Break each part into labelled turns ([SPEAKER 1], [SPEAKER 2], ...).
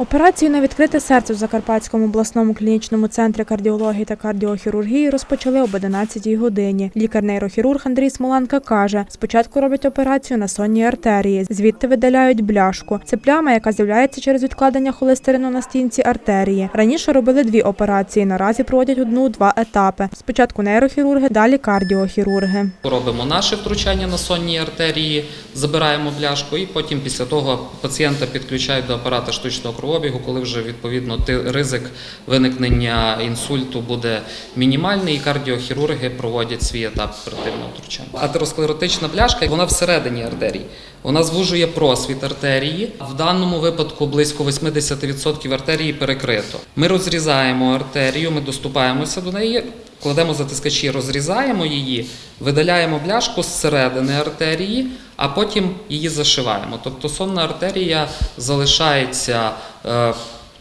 [SPEAKER 1] Операцію на відкрите серце в Закарпатському обласному клінічному центрі кардіології та кардіохірургії розпочали об 11 годині. Лікар-нейрохірург Андрій Смоланка каже, спочатку роблять операцію на сонній артерії, звідти видаляють бляшку. Це пляма, яка з'являється через відкладення холестерину на стінці артерії. Раніше робили дві операції. Наразі проводять одну-два етапи. Спочатку нейрохірурги, далі кардіохірурги.
[SPEAKER 2] Робимо наше втручання на сонній артерії, забираємо бляшку, і потім після того пацієнта підключають до апарата штучного кровообігу, коли вже відповідно ризик виникнення інсульту буде мінімальний, і кардіохірурги проводять свій етап оперативного втручання. Атеросклеротична бляшка вона всередині артерії. Вона звужує просвіт артерії. В даному випадку близько 80% артерії перекрито. Ми розрізаємо артерію, ми доступаємося до неї, кладемо затискачі, розрізаємо її, видаляємо бляшку з середини артерії, а потім її зашиваємо. Тобто сонна артерія залишається е,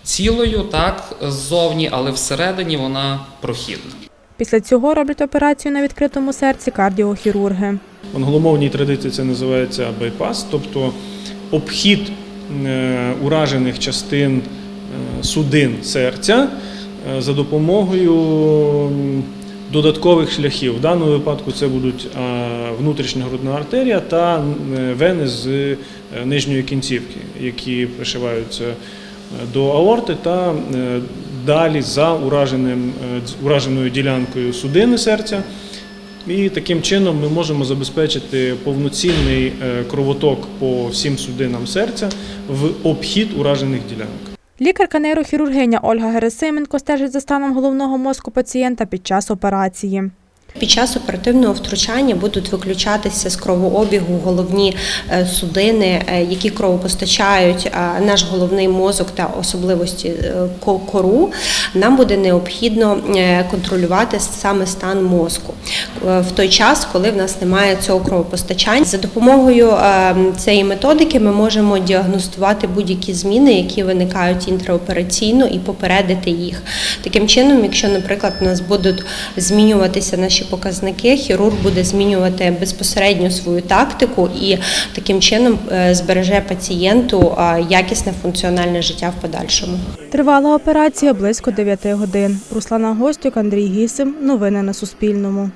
[SPEAKER 2] цілою, так, ззовні, але всередині вона прохідна.
[SPEAKER 1] Після цього роблять операцію на відкритому серці кардіохірурги.
[SPEAKER 3] В англомовній традиції це називається байпас, тобто обхід е, уражених частин е, судин серця за допомогою додаткових шляхів. В даному випадку це будуть е, внутрішня грудна артерія та е, вени з е, нижньої кінцівки, які пришиваються е, до аорти та е, далі за ураженим, е, ураженою ділянкою судини серця. І таким чином ми можемо забезпечити повноцінний е, кровоток по всім судинам серця в обхід уражених ділянок.
[SPEAKER 1] Лікарка-нейрохірургиня Ольга Герасименко стежить за станом головного мозку пацієнта під час операції.
[SPEAKER 4] Під час оперативного втручання будуть виключатися з кровообігу головні е, судини, е, які кровопостачають е, наш головний мозок та особливості кору. Нам буде необхідно контролювати саме стан мозку в той час, коли в нас немає цього кровопостачання. За допомогою цієї методики ми можемо діагностувати будь-які зміни, які виникають інтраопераційно, і попередити їх. Таким чином, якщо, наприклад, у нас будуть змінюватися наші показники, хірург буде змінювати безпосередньо свою тактику і таким чином е, збереже пацієнту якісне функціональне життя в подальшому.
[SPEAKER 1] Тривала операція близько 9 годин. Руслана Гостюк, Андрій Гісим. Новини на Суспільному.